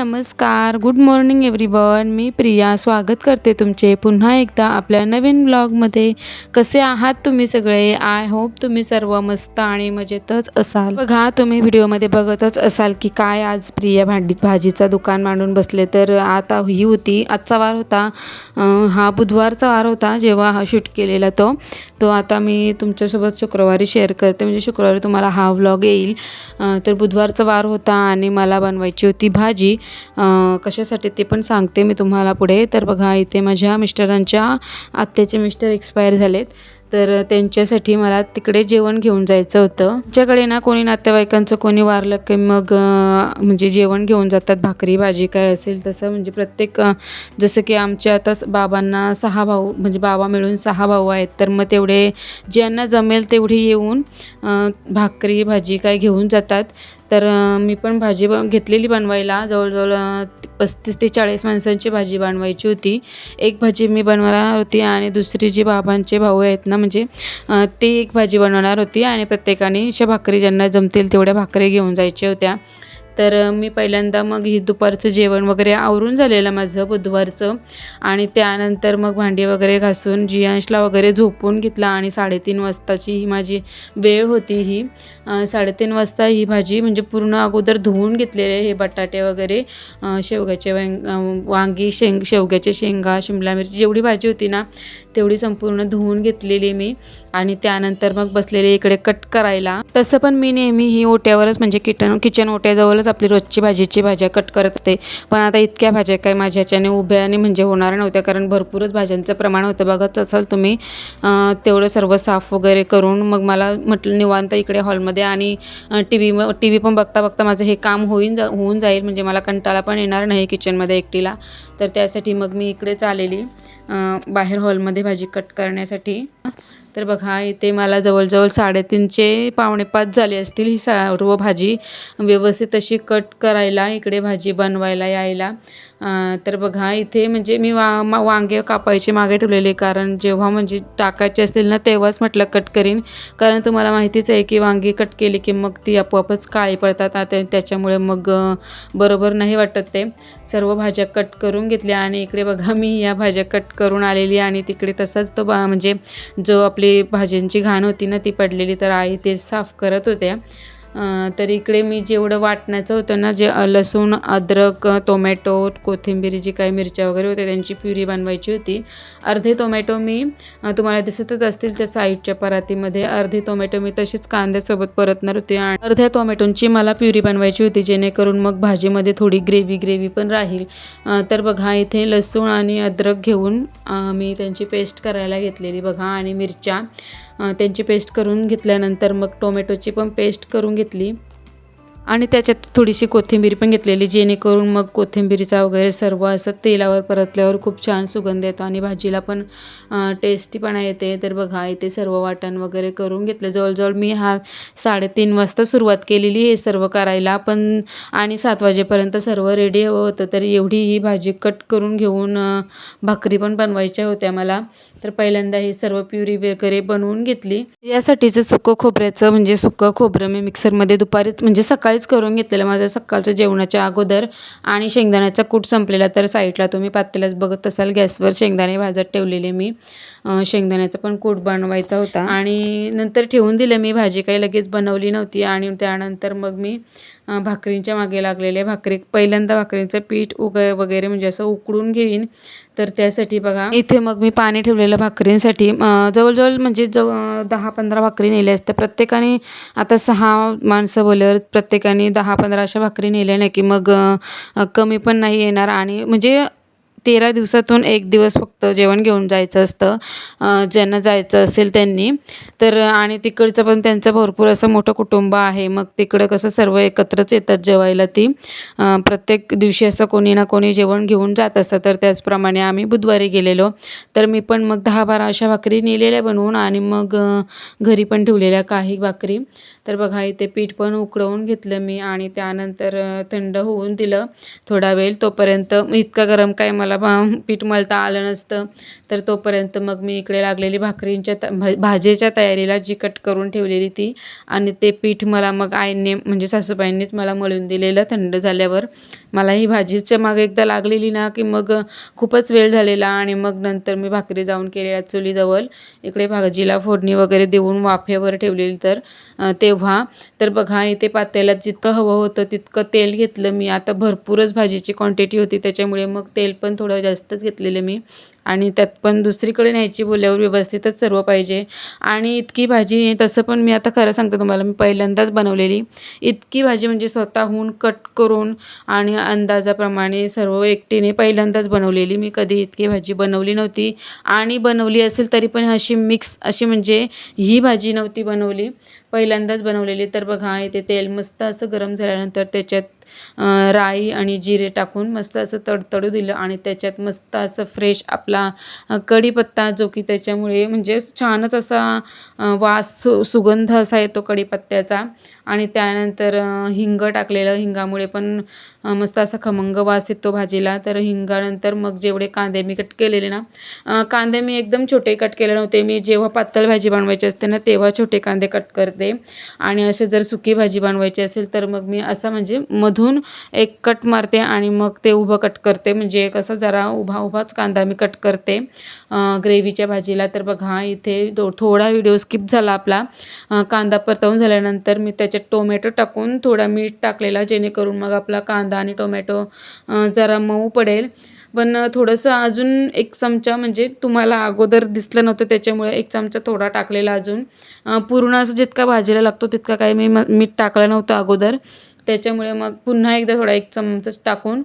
नमस्कार. Good morning everyone मी प्रिया. स्वागत करते तुमचे पुन्हा एकदा आपल्या नवीन ब्लॉगमध्ये कसे आहात तुम्ही सगळे? आय होप तुम्ही सर्व मस्त आणि मजेतच असाल. बघा तुम्ही व्हिडिओमध्ये बघतच असाल की काय आज प्रिया भांडी भाजीचं दुकान मांडून बसले. तर आता ही होती. आजचा वार होता. हा बुधवारचा वार होता जेव्हा हा शूट केलेला तो. तो आता मी तुमच्यासोबत शुक्रवारी शेअर करते. म्हणजे शुक्रवारी तुम्हाला हा व्लॉग येईल. तर बुधवारचा वार होता आणि मला बनवायची होती भाजी. कशासाठी ते पण सांगते मी तुम्हाला पुढे. तर बघा इथे माझ्या मिस्टरांच्या आत्याचे मिस्टर एक्सपायर झालेत. तर त्यांच्यासाठी मला तिकडे जेवण घेऊन जायचं होतं. आमच्याकडे ना कोणी नातेवाईकांचं कोणी वारलं की मग म्हणजे जेवण घेऊन जातात. भाकरी भाजी काय असेल तसं. म्हणजे प्रत्येक जसं की आमच्या आता बाबांना सहा भाऊ म्हणजे बाबा मिळून सहा भाऊ आहेत. तर मग तेवढे ज्यांना जमेल तेवढे येऊन भाकरी भाजी काय घेऊन जातात. तर मी पण भाजी ब घेतलेली बनवायला. जवळजवळ पस्तीस ते चाळीस माणसांची भाजी बनवायची होती. एक भाजी मी बनवणार होती आणि दुसरी जी बाबांचे भाऊ आहेत ना म्हणजे ती ते एक भाजी बनवणार होती आणि प्रत्येकाने अशा भाकरी ज्यांना जमतील तेवढ्या भाकरी घेऊन जायच्या होत्या. तर मी पहिल्यांदा मग ही दुपारचं जेवण वगैरे आवरून झालेलं माझं बुधवारचं आणि त्यानंतर मग भांडी वगैरे घासून जियांशला वगैरे झोपून घेतला आणि साडेतीन वाजताची ही माझी वेळ होती ही. साडेतीन वाजता ही भाजी म्हणजे पूर्ण अगोदर धुवून घेतलेले हे बटाटे वगैरे शेवग्याचे वांग वांगी शेंग शेवग्याचे शेंगा शिमला मिरची जेवढी भाजी होती ना तेवढी संपूर्ण धुवून घेतलेली मी आणि त्यानंतर मग बसलेले इकडे कट करायला. तसं पण मी नेहमी ही ओट्यावरच म्हणजे किटन किचन ओट्याजवळच आपली रोजची भाजीची भाज्या कट करत असते. पण आता इतक्या भाज्या काय माझ्या ह्याच्याने उभ्याने म्हणजे होणार नव्हत्या. कारण भरपूरच भाज्यांचं प्रमाण होतं. बघत असाल तुम्ही तेवढं सर्व साफ वगैरे करून मग मला म्हटलं निवांत इकडे हॉलमध्ये आणि टी व्ही टी व्ही पण बघता बघता माझं हे काम होईन जा होऊन जाईल. म्हणजे मला कंटाळा पण येणार नाही किचनमध्ये एकटीला. तर त्यासाठी मग मी इकडेच आलेली बाहेर हॉलमध्ये भाजी कट करण्यासाठी. तर बघा इथे मला जवळजवळ साडेतीनचे पावणेपाच झाले असतील ही सर्व भाजी. व्यवस्थित अशी कट करायला इकडे भाजी बनवायला यायला. तर बघा इथे म्हणजे मी वा मा- वांगे कापायचे मागे ठेवलेले कारण जेव्हा म्हणजे टाकायचे असतील ना तेव्हाच म्हटलं कट करीन. कारण तुम्हाला माहितीच आहे की वांगी कट केली की मग ती आपोआपच काळी पडतात आता त्याच्यामुळे मग बरोबर नाही वाटत ते. सर्व भाज्या कट करून घेतल्या आणि इकडे बघा मी या भाज्या कट करून आलेली आणि तिकडे तसाच तो बा म्हणजे जो आपला आपली भाज्यांची घाण होती ना ती पडलेली तर आई ते साफ करत होत्या. तर इकडे मी जेवढं वाटण्याचं होतं ना जे लसूण अद्रक टोमॅटो कोथिंबीर जी काही मिरच्या वगैरे होत्या त्यांची प्युरी बनवायची होती. अर्धे टोमॅटो मी तुम्हाला दिसतच असतील त्या साईडच्या परातीमध्ये. अर्धे टोमॅटो मी तशीच कांद्यासोबत परतणार होते आणि अर्ध्या टोमॅटोंची मला प्युरी बनवायची होती जेणेकरून मग भाजीमध्ये थोडी ग्रेव्ही ग्रेव्ही पण राहील. तर बघा इथे लसूण आणि अद्रक घेऊन मी त्यांची पेस्ट करायला घेतलेली बघा आणि मिरच्या. त्यांची पेस्ट करून घेतल्यानंतर मग टोमॅटोची पण पेस्ट करून घेतली. आणि त्याच्यात थोडीशी कोथिंबीर पण घेतलेली जेणेकरून मग कोथिंबीरीचा वगैरे सर्व असं तेलावर परतल्यावर खूप छान सुगंध येतो आणि भाजीला पण टेस्टीपणा येते. तर बघा इथे सर्व वाटण वगैरे करून घेतलं. जवळजवळ मी हा साडेतीन वाजता सुरुवात केलेली हे सर्व करायला. पण आणि सात वाजेपर्यंत सर्व रेडी हवं होतं. तर एवढी ही भाजी कट करून घेऊन भाकरी पण बनवायच्या होत्या मला. तर पहिल्यांदा ही सर्व प्युरी वगैरे बनवून घेतली. यासाठीचं सुकं खोबऱ्याचं म्हणजे सुकं खोबरं मी मिक्सरमध्ये दुपारीच म्हणजे सकाळीच करून घेतलेलं माझं सकाळचं जेवणाच्या अगोदर आणि शेंगदाण्याचा कूट संपलेला तर साईडला तुम्ही पातेल्याच बघत असाल गॅसवर शेंगदाणे भाजत ठेवलेले मी. शेंगदाण्याचा पण कूट बनवायचा होता. आणि नंतर ठेवून दिलं मी भाजी काही लगेच बनवली नव्हती आणि त्यानंतर मग मी भाकरींच्या मागे लागलेले भाकरी पहिल्यांदा भाकरींचं पीठ उग वगैरे म्हणजे असं उकडून घेईन. तर त्यासाठी बघा. इथे मग मी पाणी ठेवलेलं भाकरींसाठी. जवळजवळ म्हणजे जव दहा पंधरा भाकरी नेल्या असत्या. प्रत्येकाने आता सहा माणसं बोलल्यावर प्रत्येकाने दहा पंधरा अशा भाकरी नेल्या नाही की मग कमी पण नाही येणार. आणि म्हणजे तेरा दिवसातून एक दिवस फक्त जेवण घेऊन जायचं असतं ज्यांना जायचं असेल त्यांनी. तर आणि तिकडचं पण त्यांचं भरपूर असं मोठं कुटुंब आहे. मग तिकडं कसं सर्व एकत्रच येतात जेवायला ती. प्रत्येक दिवशी असं कोणी ना कोणी जेवण घेऊन जात असतं. तर त्याचप्रमाणे आम्ही बुधवारी गेलेलो. तर मी पण मग दहा बारा अशा भाकरी नेलेल्या बनवून आणि मग घरी पण ठेवलेल्या काही भाकरी. तर बघा इथे पीठ पण उकळवून घेतलं मी आणि त्यानंतर थंड होऊन दिलं थोडा वेळ. तोपर्यंत इतकं गरम काय मला पीठ मळता आलं नसतं. तर तोपर्यंत मग मी इकडे लागलेली भाकरींच्या त भा भाजीच्या तयारीला जी कट करून ठेवलेली ती आणि ते पीठ मला मग आईने म्हणजे सासूबाईंनीच मला मळून दिलेलं थंड झाल्यावर. मला ही भाजीच्या मागे एकदा लागलेली ना की मग खूपच वेळ झालेला आणि मग नंतर मी भाकरी जाऊन केलेल्या चुलीजवळ इकडे भाजीला फोडणी वगैरे देऊन वाफेवर ठेवलेली तर ते तेव्हा तर बघा इथे पातेल्यात जितकं हवं होतं तितकं तेल घेतलं मी. आता भरपूरच भाजीची क्वांटिटी होती त्याच्यामुळे मग तेल पण थोडं जास्तच घेतलेलं मी. आणि त्यात पण दुसरीकडे न्यायची बोलल्यावर व्यवस्थितच सर्व पाहिजे. आणि इतकी भाजी तसं पण मी आता खरं सांगते तुम्हाला मी पहिल्यांदाच बनवलेली. इतकी भाजी म्हणजे स्वतःहून कट करून आणि अंदाजाप्रमाणे सर्व एकटीने पहिल्यांदाच बनवलेली. मी कधी इतकी भाजी बनवली नव्हती. आणि बनवली असेल तरी पण अशी मिक्स अशी म्हणजे ही भाजी नव्हती बनवली. पहिल्यांदाच बनवलेली. तर बघा इथे तेल मस्त असं गरम झाल्यानंतर त्याच्यात राई आणि जिरे टाकून मस्त असं तडतडू दिलं आणि त्याच्यात मस्त असं फ्रेश आपला कढीपत्ता जो की त्याच्यामुळे म्हणजे छानच असा वास सु सुगंध असा येतो कढीपत्त्याचा. आणि त्यानंतर हिंग टाकलेलं हिंगामुळे पण मस्त असा खमंग वास येतो भाजीला. तर हिंगानंतर मग जेवढे कांदे मी कट केलेले ना कांदे मी एकदम छोटे कट केले नव्हते. मी जेव्हा पातळ भाजी बनवायची असते ना तेव्हा छोटे कांदे कट करते. आणि असे जर सुकी भाजी बनवायची असेल तर मग मी असं म्हणजे मधून एक कट मारते आणि मग ते उभं कट करते. म्हणजे कसं जरा उभा उभाच कांदा मी कट करते. ग्रेव्हीच्या भाजीला तर बघा इथे दो थोडा व्हिडिओ स्किप झाला आपला. कांदा परतवून झाल्यानंतर मी त्याच्यात टोमॅटो टाकून थोडा मीठ टाकलेला जेणेकरून मग आपला कांदा आणि टोमॅटो जरा मऊ पडेल. पण थोडंसं अजून एक चमचा म्हणजे तुम्हाला अगोदर दिसलं नव्हतं त्याच्यामुळे एक चमचा थोडा टाकलेला अजून. पूर्ण असं जितका भाजीला लागतो तितका काही मी म मीठ टाकलं नव्हतं अगोदर. त्याच्यामुळे मग पुन्हा एकदा थोडा एक चमचाच टाकून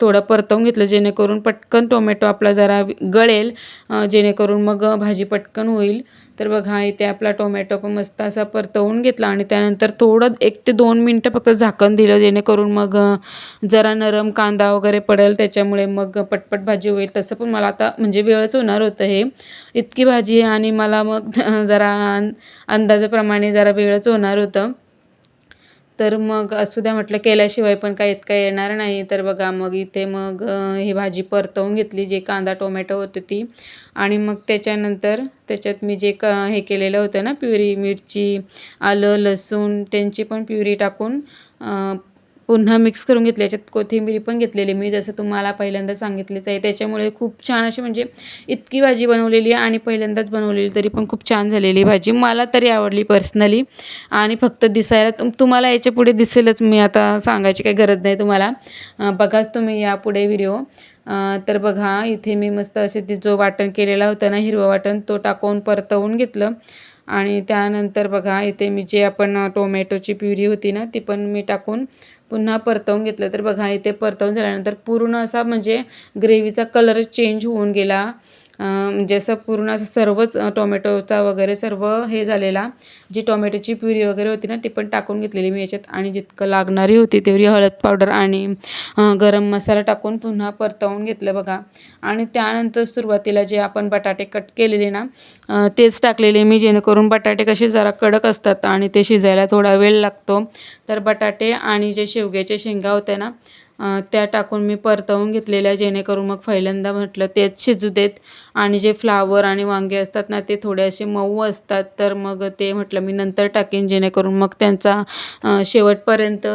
थोडं परतवून घेतलं जेणेकरून पटकन टोमॅटो आपला जरा गळेल जेणेकरून मग भाजी पटकन होईल. तर बघा इथे आपला टोमॅटो पण मस्त असा परतवून घेतला आणि त्यानंतर थोडं एक ते दोन मिनटं फक्त झाकण दिलं जेणेकरून मग जरा नरम कांदा वगैरे पडेल. त्याच्यामुळे मग पटपट भाजी होईल. तसं पण मला आता म्हणजे वेळच होणार होतं हे. इतकी भाजी आहे आणि मला मग जरा अंदाजाप्रमाणे जरा वेळच होणार होतं. तर मग असू द्या म्हटलं केल्याशिवाय पण काय इतका येणार नाही. तर बघा मग इथे मग ही भाजी परतवून घेतली जे कांदा टोमॅटो होते ती. आणि मग त्याच्यानंतर त्याच्यात मी जे क हे केलेलं होतं ना प्युरी मिरची आलं लसूण त्यांची पण प्युरी टाकून पुन्हा मिक्स करून घेतली. याच्यात कोथिंबीर पण घेतलेली मी जसं तुम्हाला पहिल्यांदा सांगितलीच आहे. त्याच्यामुळे खूप छान अशी म्हणजे इतकी भाजी बनवलेली आहे आणि पहिल्यांदाच बनवलेली तरी पण खूप छान झालेली भाजी. मला तरी आवडली पर्सनली आणि फक्त दिसायला तुम तुम्हाला याच्यापुढे दिसेलच मी आता सांगायची काही गरज नाही तुम्हाला. बघाच तुम्ही यापुढे व्हिडिओ तर बघा इथे मी मस्त असे ते जो वाटण केलेला होता ना हिरवं वाटण तो टाकून परतवून घेतलं. आणि त्यानंतर बघा इथे मी जे आपण टोमॅटोची प्युरी होती ना ती पण मी टाकून पुन्हा परतवून घेतलं तर बघा इथे परतवून झाल्यानंतर पूर्ण असा म्हणजे ग्रेव्हीचा कलरच चेंज होऊन गेला. म्हणजे असं पूर्ण असं सर्वच टोमॅटोचा वगैरे सर्व हे झालेला. जी टोमॅटोची प्युरी वगैरे होती ना ती पण टाकून घेतलेली मी याच्यात. आणि जितकं लागणारी होती तेवढी हळद पावडर आणि गरम मसाला टाकून पुन्हा परतवून घेतलं बघा. आणि त्यानंतर सुरुवातीला जे आपण बटाटे कट केलेले ना तेच टाकलेले मी जेणेकरून बटाटे कसे जरा कडक असतात आणि ते शिजायला थोडा वेळ लागतो. तर बटाटे आणि जे शेवग्याच्या शेंगा होत्या ना त्या टाकून मी परतवून घेतलेल्या जेणेकरून मग पहिल्यांदा म्हटलं तेच शिजू देत. आणि जे फ्लावर आणि वांगे असतात ना ते थोडे असे मऊ असतात. तर मग ते म्हटलं मी नंतर टाकेन जेणेकरून मग त्यांचा शेवटपर्यंत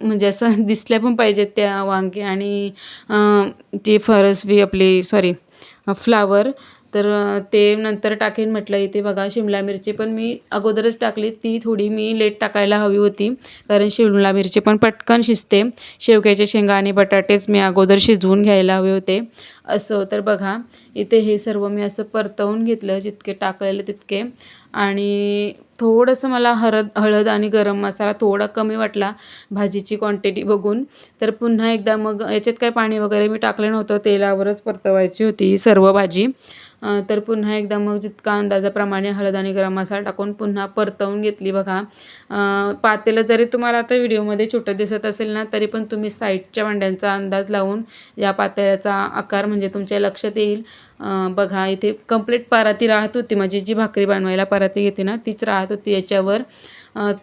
म्हणजे असं दिसल्या पण पाहिजेत त्या वांगे. आणि ती जी फरसबी आपली सॉरी फ्लावर तर ते नंतर टाकेन म्हटलं इथे बघा शिमला मिरची पण मी अगोदरच टाकली. ती थोडी मी लेट टाकायला हवी होती कारण शिमला मिरची पण पटकन शिजते. शेवग्याचे शेंगा आणि बटाटेच मी अगोदर शिजवून घ्यायला हवे होते. असं तर बघा इथे हे सर्व मी असं परतवून घेतलं जितके टाकलेलं तितके. आणि थोडंसं मला हळद हळद आणि गरम मसाला थोडा कमी वाटला भाजीची क्वांटिटी बघून. तर पुन्हा एकदा मग याच्यात काय पाणी वगैरे मी टाकलं नव्हतं तेलावरच परतवायची होती सर्व भाजी. तर पुन्हा एकदा मग जितका अंदाजाप्रमाणे हळद आणि गरम मसाला टाकून पुन्हा परतवून घेतली बघा. पातेलं जरी तुम्हाला आता व्हिडिओमध्ये छोटं दिसत असेल ना तरी पण तुम्ही साईडच्या भांड्यांचा अंदाज लावून या पातेल्याचा आकार म्हणजे तुमच्या लक्षात येईल. बघा इथे कंप्लीट पराती राहत होती. माझी जी भाकरी बनवायला पराती घेते ना तीच राहत होती याच्यावर.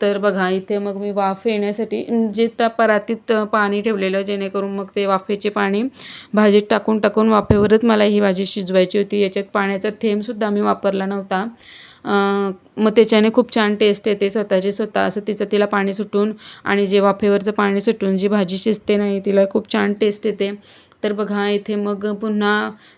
तर बघा इथे मग मी वाफ येण्यासाठी जे त्या परातीत पाणी ठेवलेलं जेणेकरून मग ते वाफेचे पाणी भाजीत टाकून टाकून वाफेवरच मला ही भाजी शिजवायची होती. याच्यात पाण्याचा थेंबसुद्धा मी वापरला नव्हता. मग त्याच्याने खूप छान टेस्ट येते स्वतःची स्वतः. असं तिचं तिला पाणी सुटून आणि जे वाफेवरचं पाणी सुटून जी भाजी शिजते नाही तिला खूप छान टेस्ट येते. तर बघा इथे मग पुन्हा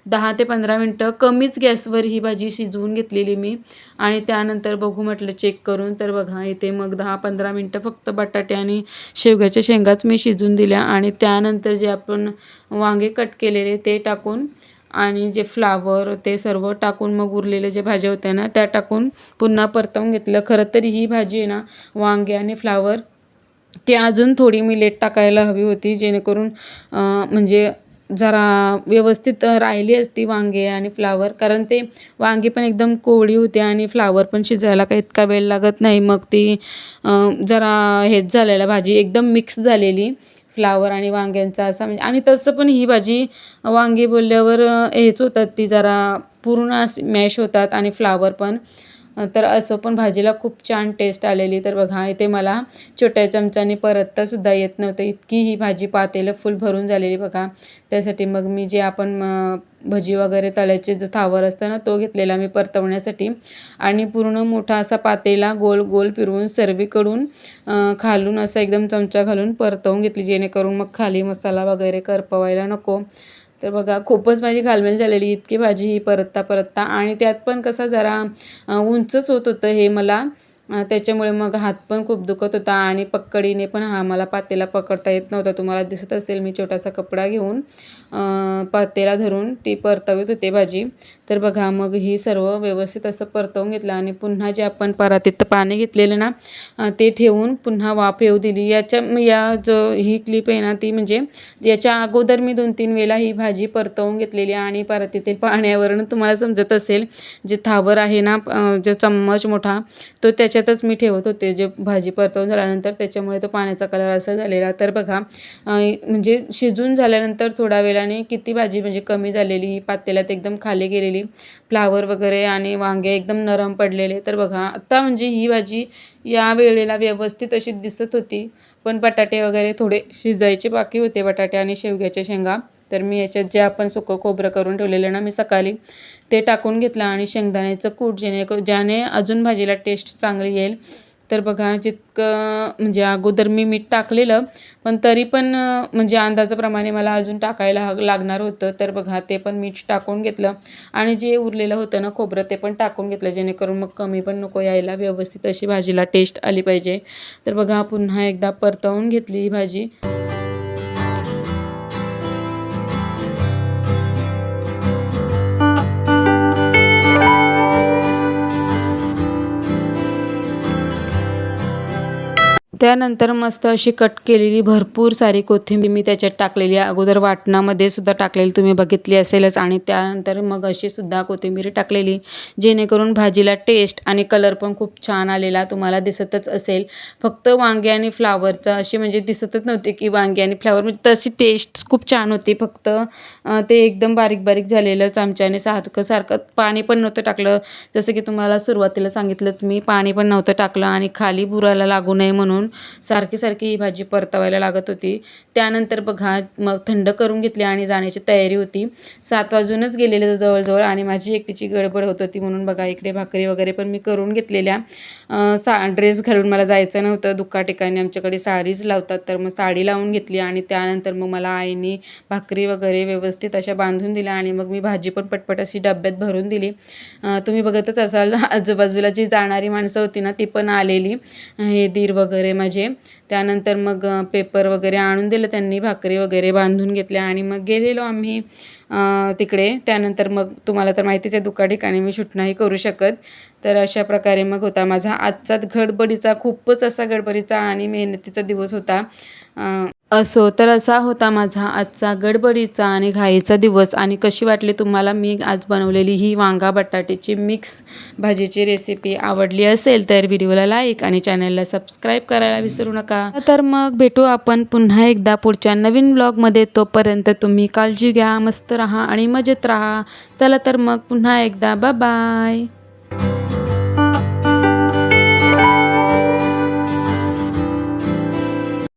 दहा ते पंधरा मिनटं कमीच गॅसवर ही भाजी शिजवून घेतलेली मी. आणि त्यानंतर बघू म्हटलं चेक करून. तर बघा इथे मग दहा पंधरा मिनटं फक्त बटाटे आणि शेवग्याच्या शेंगाच मी शिजून दिल्या. आणि त्यानंतर जे आपण वांगे कट केलेले ते टाकून आणि जे फ्लावर ते सर्व टाकून मग उरलेल्या ज्या भाज्या होत्या ना त्या टाकून पुन्हा परतवून घेतलं. खरं तर ही भाजी आहे ना वांगे आणि फ्लावर ते अजून थोडी मी लेट टाकायला हवी होती जेणेकरून म्हणजे जरा व्यवस्थित राहिली असती वांगे आणि फ्लावर. कारण ते वांगे पण एकदम कोवळी होते आणि फ्लावर पण शिजायला काही इतका वेळ लागत नाही. मग ती जरा हेच झालेलं भाजी एकदम मिक्स झालेली फ्लावर आणि वांग्यांचा असा म्हणजे आणि तसं पण ही भाजी वांगे बोलल्यावर हेच होतात ती जरा पूर्ण अशी मॅश होतात आणि फ्लावर पण. तर असं पण भाजीला खूप छान टेस्ट आलेली. तर बघा इथे मला छोट्या चमच्याने परततासुद्धा येत नव्हतं. इतकी ही भाजी पातेलं फुल भरून झालेली बघा. त्यासाठी मग मी जे आपण भजी वगैरे तळ्याचे जो थावर असतं ना तो घेतलेला मी परतवण्यासाठी. आणि पूर्ण मोठा असा पातेला गोल गोल फिरवून सर्वीकडून खालून असा एकदम चमचा घालून परतवून घेतली जेणेकरून मग खाली मसाला वगैरे करपवायला नको. तर बघा खूपच माझी घालमेल झालेली इतकी भाजी ही परतता परतता आणि त्यात पण कसं जरा उंचच होत होतं हे मला. त्याच्यामुळे मग हात पण खूप दुखत होता आणि पकडीने पण हा मला पातेला पकडता येत नव्हता. तुम्हाला दिसत असेल मी छोटासा कपडा घेऊन पातेला धरून ती परतवत होते भाजी. तर बघा मग ही सर्व व्यवस्थित असं परतवून घेतलं आणि पुन्हा जे आपण परातीत पाणी घेतलेलं ना ते ठेवून पुन्हा वाफ येऊ दिली. याच्या या जो ही क्लिप आहे ना ती म्हणजे याच्या अगोदर मी दोन तीन वेळा ही भाजी परतवून घेतलेली आणि परातीतील पाण्यावरून तुम्हाला समजत असेल जे थावर आहे ना जो चम्मच मोठा तो त्याच्या त्याच्यातच मी ठेवत होते. जे भाजी परतवून झाल्यानंतर त्याच्यामुळे तो पाण्याचा कलर असा झालेला. तर बघा म्हणजे शिजून झाल्यानंतर थोड्या वेळाने किती भाजी म्हणजे कमी झालेली ही पातेल्यात एकदम खाली गेलेली फ्लावर वगैरे आणि वांगे एकदम नरम पडलेले. तर बघा आत्ता म्हणजे ही भाजी या वेळेला व्यवस्थित अशी दिसत होती. पण बटाटे वगैरे थोडे शिजायचे बाकी होते बटाटे आणि शेवग्याच्या शेंगा. तर मी याच्यात जे आपण सुकं खोबरं करून ठेवलेलं ना मी सकाळी ते टाकून घेतलं आणि शेंगदाण्याचं कूट जेणे ज्याने अजून भाजीला टेस्ट चांगली येईल. तर बघा जितकं म्हणजे अगोदर मी मीठ टाकलेलं पण तरी पण म्हणजे अंदाजाप्रमाणे मला अजून टाकायला लागणार होतं. तर बघा ते पण मीठ टाकून घेतलं आणि जे उरलेलं होतं ना खोबरं ते पण टाकून घेतलं जेणेकरून मग कमी पण नको यायला व्यवस्थित अशी भाजीला टेस्ट आली पाहिजे. तर बघा पुन्हा एकदा परतवून घेतली ही भाजी. त्यानंतर मस्त अशी कट केलेली भरपूर सारी कोथिंबीर मी त्याच्यात टाकलेली आहे. अगोदर वाटणामध्ये सुद्धा टाकलेली तुम्ही बघितली असेलच. आणि त्यानंतर मग अशी सुद्धा कोथिंबीर टाकलेली जेणेकरून भाजीला टेस्ट आणि कलर पण खूप छान आलेला तुम्हाला दिसतच असेल. फक्त वांगे आणि फ्लावरचं अशी म्हणजे दिसतच नव्हते की वांगे आणि फ्लावर म्हणजे तशी टेस्ट खूप छान होती. फक्त ते एकदम बारीक बारीक झालेलं चमच्याने सारखं सारखं पाणी पण नव्हतं टाकलं. जसं की तुम्हाला सुरुवातीला सांगितलं मी पाणी पण नव्हतं टाकलं आणि खाली बुराला लागू नये म्हणून सारखी सारखी ही भाजी परतवायला लागत होती. त्यानंतर बघा मग थंड करून घेतली आणि जाण्याची तयारी होती. सात वाजूनच गेलेले जवळजवळ आणि माझी एकटीची गडबड होत होती म्हणून बघा इकडे भाकरी वगैरे पण मी करून घेतलेल्या. सा ड्रेस घालून मला जायचं नव्हतं. दुःखा ठिकाणी आमच्याकडे साडीच लावतात तर मग साडी लावून घेतली आणि त्यानंतर मग मला आईने भाकरी वगैरे व्यवस्थित अशा बांधून दिल्या आणि मग मी भाजी पण पटपट अशी डब्यात भरून दिली. तुम्ही बघतच असाल आजूबाजूला जी जाणारी माणसं होती ना ती पण आलेली. हे दीर वगैरे माझे. त्यानंतर मग पेपर वगैरे आणून दिलं त्यांनी भाकरी वगैरे बांधून घेतल्या आणि मग गेलेलो आम्ही तिकडे. त्यानंतर मग तुम्हाला तर माहितीच आहे दुका ठिकाणी मी शूट नाही करू शकत. तर अशा प्रकारे मग होता माझा आजचा गडबडीचा खूपच असा गडबडीचा आणि मेहनतीचा दिवस होता. असो तर असा होता माझा आजचा गडबडीचा आणि घाईचा दिवस. आणि कशी वाटली तुम्हाला? मी आज बनवलेली ही वांगा बटाट्याची मिक्स भाजीची रेसिपी आवडली असेल तर व्हिडिओला लाईक आणि चॅनलला सबस्क्राईब करायला विसरू नका. तर मग भेटू आपण पुन्हा एकदा पुढच्या नवीन ब्लॉगमध्ये तोपर्यंत तुम्ही काळजी घ्या मस्त राहा आणि मजेत राहा. चला तर मग पुन्हा एकदा. बाय